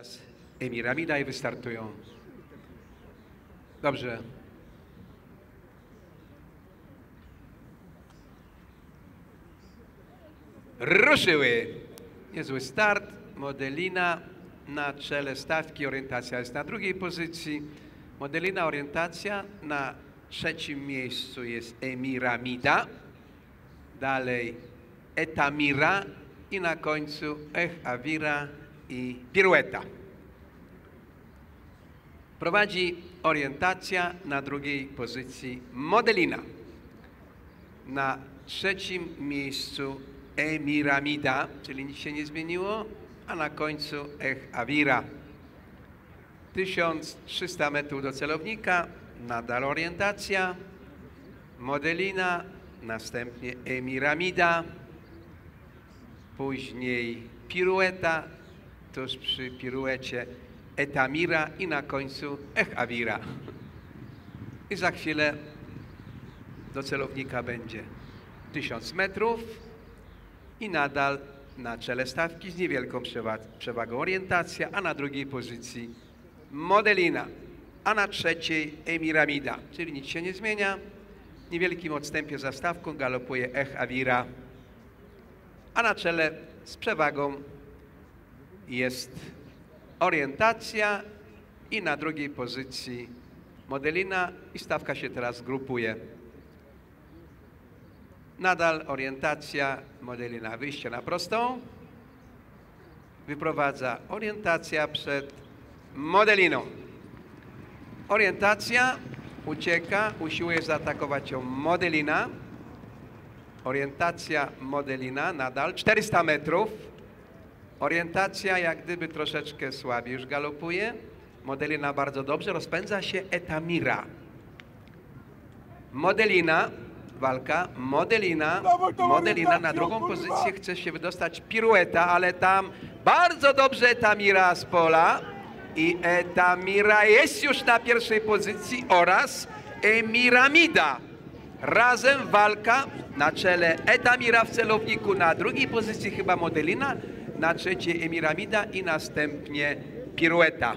Teraz Emiramida i wystartują. Dobrze. Ruszyły. Niezły start. Modelina na czele stawki. Orientacja jest na drugiej pozycji. Modelina orientacja. Na trzecim miejscu jest Emiramida. Dalej Etamira i na końcu Ech Avira i Pirueta. Prowadzi orientacja na drugiej pozycji Modelina. Na trzecim miejscu Emiramida, czyli nic się nie zmieniło, a na końcu Ech Avira. 1300 metrów do celownika, nadal orientacja, Modelina, następnie Emiramida, później pirueta, tuż przy piruecie Etamira i na końcu Ech Avira. I za chwilę do celownika będzie 1000 metrów i nadal na czele stawki z niewielką przewa przewagą orientacja, a na drugiej pozycji Modelina, a na trzeciej Emiramida, czyli nic się nie zmienia. W niewielkim odstępie za stawką galopuje Ech Avira, a na czele z przewagą jest orientacja i na drugiej pozycji Modelina i stawka się teraz grupuje. Nadal orientacja Modelina wyjście na prostą. Wyprowadza orientacja przed Modeliną. Orientacja ucieka, usiłuje zaatakować ją Modelina. Orientacja Modelina nadal 400 metrów. Orientacja jak gdyby troszeczkę słabiej już galopuje. Modelina bardzo dobrze, rozpędza się Etamira. Modelina, walka, Modelina, Modelina na drugą pozycję chce się wydostać. Pirueta, ale tam bardzo dobrze Etamira z pola. I Etamira jest już na pierwszej pozycji oraz Emiramida. Razem walka na czele Etamira w celowniku, na drugiej pozycji chyba Modelina, na trzeciej Emiramida i następnie pirueta.